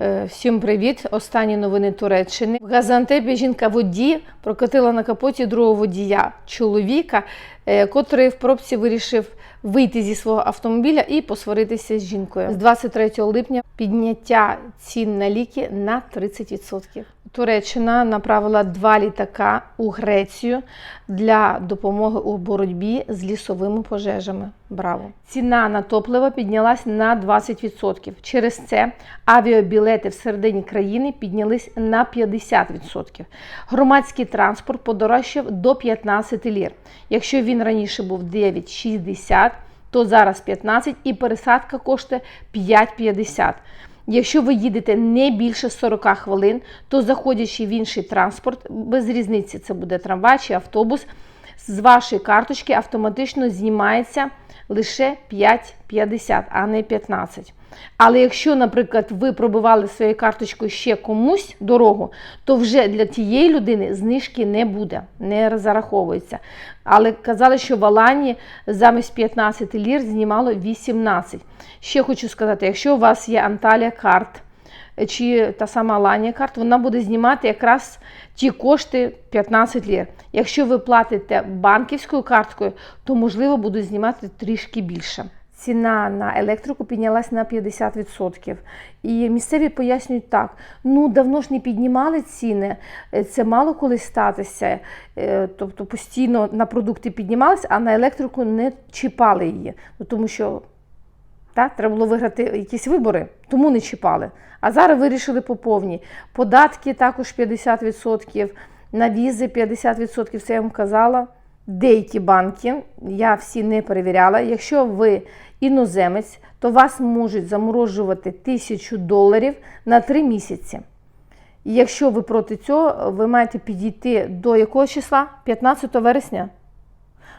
Е, Всім привіт! Останні новини Туреччини. В Газантепі жінка водій прокатила на капоті другого водія чоловіка, е, котрий в пробці вирішив вийти зі свого автомобіля і посваритися з жінкою. З 23 липня підняття цін на ліки на 30%. Туреччина направила два літака у Грецію для допомоги у боротьбі з лісовими пожежами. Браво! Ціна на топливо піднялась на 20%. Через це авіабілети всередині країни піднялись на 50%. Громадський транспорт подорожчав до 15 лір. Якщо він раніше був 9,60, то зараз 15 і пересадка коштує 5,50. Якщо ви їдете не більше 40 хвилин, то заходячи в інший транспорт, без різниці це буде трамвай чи автобус, з вашої карточки автоматично знімається лише 5,50, а не 15. Але якщо, наприклад, ви пробивали своєю карточкою ще комусь дорогу, то вже для тієї людини знижки не буде, не зараховується. Але казали, що в Алані замість 15 лір знімало 18. Ще хочу сказати, якщо у вас є Анталія карт, чи та сама Аланія карт, вона буде знімати якраз ті кошти 15 лір. Якщо ви платите банківською карткою, то можливо будуть знімати трішки більше. Ціна на електрику піднялась на 50%. І місцеві пояснюють так: ну давно ж не піднімали ціни, е, це мало коли статися. Е, Тобто постійно на продукти піднімалися, а на електрику не чіпали її. Ну, тому що так, треба було виграти якісь вибори, тому не чіпали. А зараз вирішили по повній. Податки також 50%, на візи 50%, це я вам казала. Деякі банки, я всі не перевіряла. Якщо ви іноземець, то вас можуть заморожувати тисячу доларів на три місяці. І якщо ви проти цього, ви маєте підійти до якого числа? 15 вересня.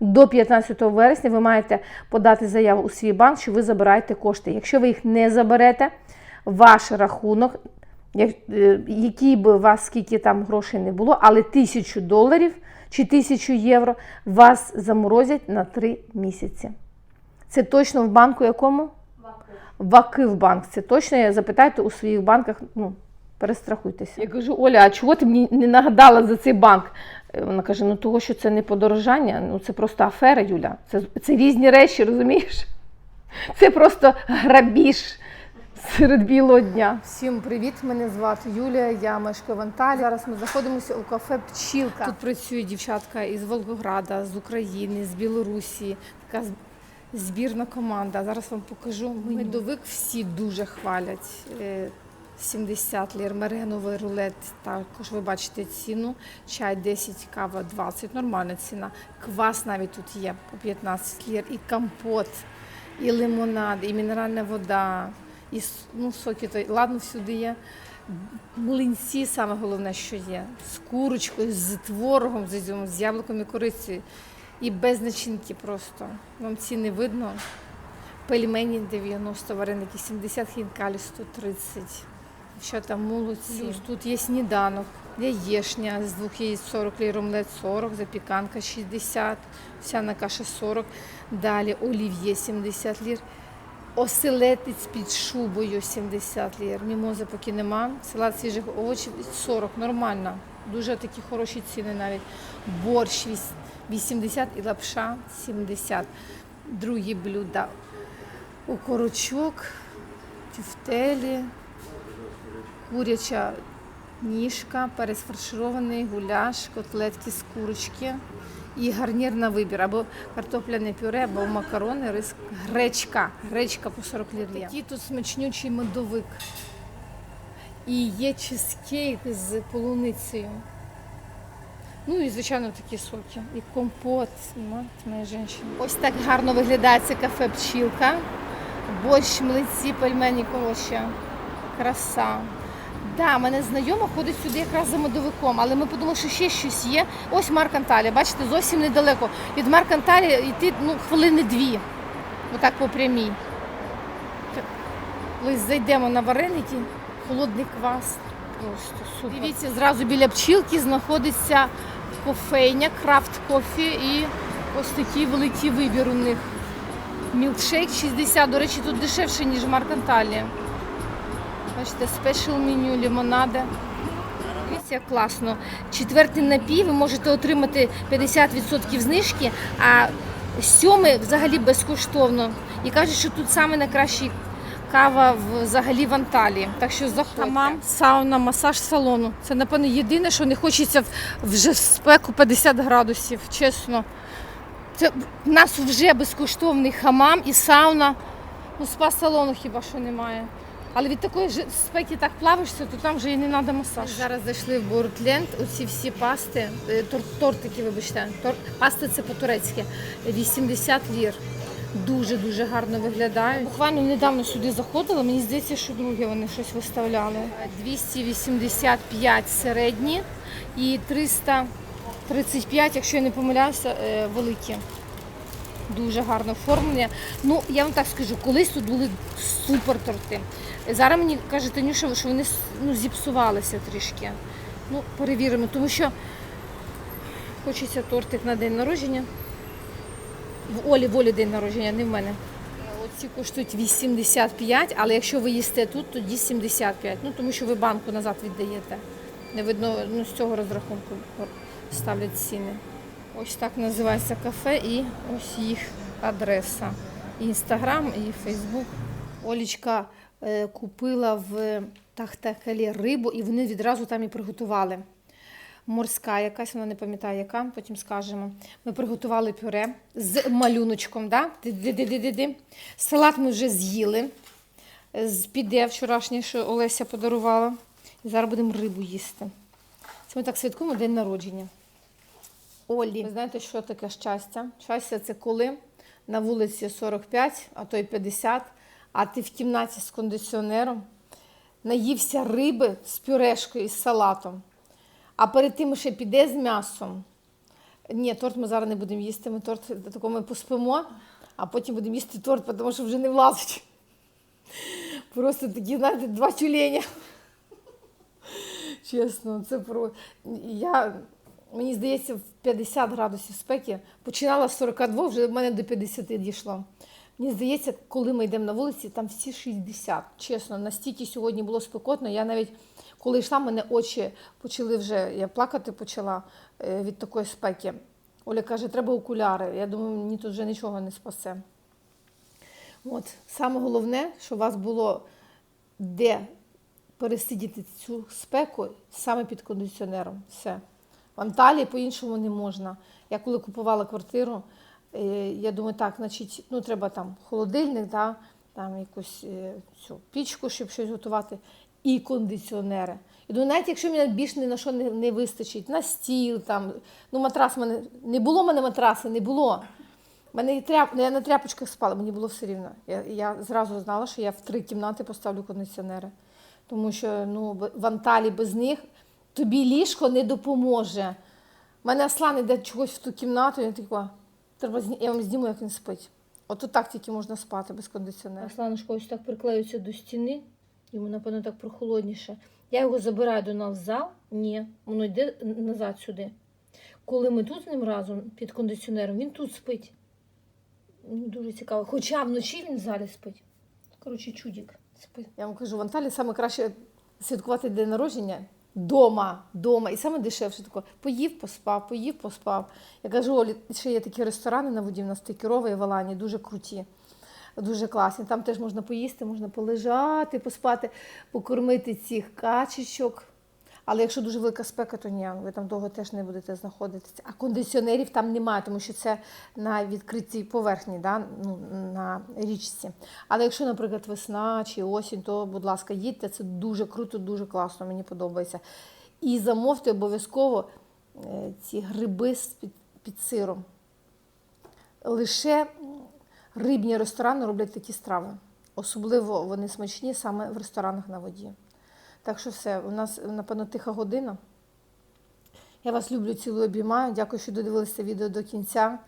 До 15 вересня ви маєте подати заяву у свій банк, що ви забираєте кошти. Якщо ви їх не заберете, ваш рахунок, е, який би у вас скільки там грошей не було, але тисячу доларів чи тисячу євро вас заморозять на 3 місяці. Це точно в банку якому? Вакивбанк. Це точно. Запитайте у своїх банках. Ну, перестрахуйтеся. Я кажу, Оля, а чого ти мені не нагадала за цей банк? Е, Вона каже: ну того, що це не подорожання, ну це просто афера, Юля. Це, це різні речі, розумієш? Це просто грабіж серед білого дня. Всім привіт! Мене звати Юлія, я мешкаю в Анталії. Зараз ми знаходимося у кафе Пчілка. Тут працює дівчатка із Волгограда, з України, з Білорусі. Така збірна команда. Зараз вам покажу. Медовик всі дуже хвалять. Е, 70 лір, мереновий рулет, також ви бачите ціну. Чай 10, кава 20, нормальна ціна. Квас навіть тут є по 15 лір, і компот, і лимонад, і мінеральна вода, і ну, соки, то, ладно, всюди є. Млинці саме головне, що є. З курочкою, з творогом, з ізюмом, з яблуком і корицею. І без начинки просто. Вам ціни видно. Пельмені 90, вареники 70, хінкалі 130. Що там молодці. Тут є сніданок, яєшня з двох яєць 40 лір, 40, запіканка 60, вся на каша 40. Далі олів'є 70 лір. Оселедець під шубою 70 лір. Мімози поки нема. Салат свіжих овочів 40, нормально. Дуже такі хороші ціни навіть. Борщ 80 і лапша 70. Другі блюда. Окорочок, тюфтелі, куряча ніжка, перець фарширований, гуляш, котлетки з курочки і гарнір на вибір. Або картопляне пюре, або макарони, рис, гречка. Гречка по 40 лір. Такий тут смачнючий медовик. І є чизкейк з полуницею. Ну і, звичайно, такі соки. І компот. Мать моя жінка. Ось так гарно виглядає це кафе Пчілка. Борщ, млинці, пельмені, коротше. Краса. Да, мене знайома ходить сюди якраз за медовиком, але ми подумали, що ще щось є. Ось Марк Анталія, бачите, зовсім недалеко. Від Марк Анталія йти ну, хвилини дві. Отак по прямій. Ось зайдемо на вареники, холодний квас. Просто супер. Дивіться, зразу біля пчілки знаходиться кофейня, крафт кофі і ось такий великий вибір у них. Мілкшейк 60, до речі, тут дешевше, ніж Марк Анталія. Бачите, спешл меню, лимонади. Дивіться, як класно. Четвертий напій ви можете отримати 50% знижки, а сьомий взагалі безкоштовно. І кажуть, що тут саме найкращий кава взагалі в Анталії. Так що заходьте. Хамам, сауна, масаж салону. Це, напевно, єдине, що не хочеться вже в спеку 50 градусів, чесно. Це в нас вже безкоштовний хамам і сауна. Ну, спа-салону хіба що немає. Але від такої ж спеки так плавишся, то там вже і не треба масаж. Зараз зайшли в Бордленд, оці всі пасти, е, тор- тортики, вибачте. Тор... Пасти це по-турецьки. 80 лір. Дуже-дуже гарно виглядають. Буквально недавно сюди заходила, мені здається, що друге вони щось виставляли. 285 середні і 335, якщо я не помиляюся, е, великі. Дуже гарно оформлення. Ну, я вам так скажу, колись тут були супер торти. Зараз мені каже Танюша, що вони ну, зіпсувалися трішки. Ну, перевіримо, тому що хочеться тортик на день народження. В Олі, в Олі день народження, не в мене. Оці коштують 85, але якщо ви їсте тут, тоді 75. Ну, тому що ви банку назад віддаєте. Не видно, ну, з цього розрахунку ставлять ціни. Ось так називається кафе і ось їх адреса. Інстаграм, і Фейсбук. Олічка е, купила в Тахтакалі рибу, і вони відразу там і приготували. Морська якась, вона не пам'ятає, яка, потім скажемо. Ми приготували пюре з малюночком. Да? Салат ми вже з'їли. Піде вчорашнє, що Олеся подарувала. І зараз будемо рибу їсти. Це ми так святкуємо день народження. Олі. Ви знаєте, що таке щастя? Щастя це коли на вулиці 45, а то й 50, а ти в кімнаті з кондиціонером наївся риби з пюрешкою і з салатом. А перед тим ще піде з м'ясом. Ні, торт ми зараз не будемо їсти. Ми торт такого ми поспимо, а потім будемо їсти торт, тому що вже не влазить. Просто такі, знаєте, два тюленя. Чесно, це про. Я, мені здається, в 50 градусів спеки починала з 42, вже в мене до 50 дійшло. Мені здається, коли ми йдемо на вулиці, там всі 60. Чесно, настільки сьогодні було спекотно. Я навіть коли йшла, мене очі почали вже, я плакати почала е, від такої спеки. Оля каже, треба окуляри. Я думаю, мені тут вже нічого не спасе. От, саме головне, що у вас було де пересидіти цю спеку саме під кондиціонером. Все. Анталії по-іншому не можна. Я коли купувала квартиру, е, я думаю, так, значить, ну треба там холодильник, да, там якусь е, цю пічку, щоб щось готувати, і кондиціонери. І думаю, навіть якщо мені більше ні на що не, не вистачить, на стіл, там, ну матрас в мене не було в мене матраси, не було. Мене тряп... я на тряпочках спала, мені було все рівно. Я, я зразу знала, що я в три кімнати поставлю кондиціонери. Тому що ну, в Анталі без них тобі ліжко не допоможе. У мене Аслан іде чогось в ту кімнату, я така, треба зні... я вам зніму, як він спить. От тут так тільки можна спати без кондиціонера. Асланушко ось так приклеюється до стіни, йому, напевно, так прохолодніше. Я його забираю до нас в зал. Ні, воно йде назад сюди. Коли ми тут з ним разом під кондиціонером, він тут спить. Дуже цікаво. Хоча вночі він в залі спить. Коротше, чудік спить. Я вам кажу, в Анталії саме краще святкувати день народження дома, дома. І саме дешевше тако. Поїв, поспав, поїв, поспав. Я кажу, Олі, ще є такі ресторани на воді, в нас Кірова і Валані, дуже круті. Дуже класні. Там теж можна поїсти, можна полежати, поспати, покормити цих качечок. Але якщо дуже велика спека, то ні, ви там довго теж не будете знаходитися. А кондиціонерів там немає, тому що це на відкритій поверхні, да? ну, на річці. Але якщо, наприклад, весна чи осінь, то, будь ласка, їдьте, це дуже круто, дуже класно, мені подобається. І замовте обов'язково е, ці гриби під, під сиром. Лише рибні ресторани роблять такі страви. Особливо вони смачні саме в ресторанах на воді. Так що все, у нас, напевно, тиха година. Я вас люблю, цілую, обіймаю. Дякую, що додивилися відео до кінця.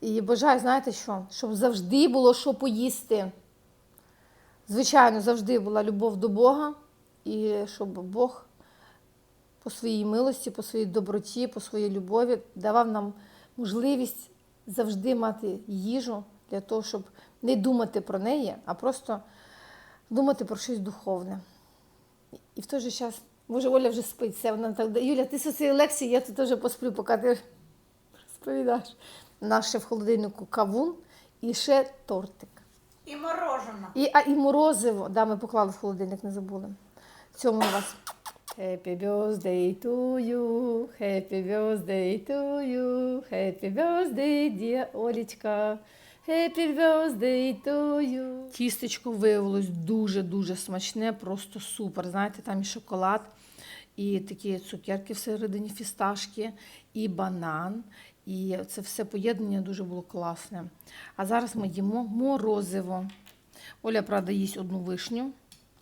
І бажаю, знаєте що? Щоб завжди було що поїсти. Звичайно, завжди була любов до Бога, і щоб Бог по своїй милості, по своїй доброті, по своїй любові давав нам можливість завжди мати їжу для того, щоб не думати про неї, а просто думати про щось духовне. І в той же час, може, Оля вже спить. Все, вона так, Юля, ти зі своєю лекцією, я тут теж посплю, поки ти розповідаєш. Ще в холодильнику кавун і ще тортик. І морожено. І, а, і морозиво, да, ми поклали в холодильник, не забули. Цьому у вас Happy birthday to you, happy birthday to you, happy birthday, dear Олічка. Happy birthday to you. Тістечко виявилось дуже-дуже смачне, просто супер. Знаєте, там і шоколад, і такі цукерки всередині фісташки, і банан. І це все поєднання дуже було класне. А зараз ми їмо морозиво. Оля, правда, їсть одну вишню.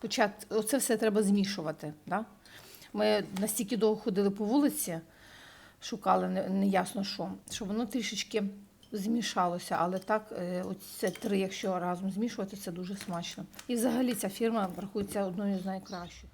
Хоча оце все треба змішувати. Да? Ми настільки довго ходили по вулиці, шукали не- неясно що, що воно трішечки змішалося, але так, е, оце три, якщо разом змішувати, це дуже смачно. І взагалі ця фірма рахується одною з найкращих.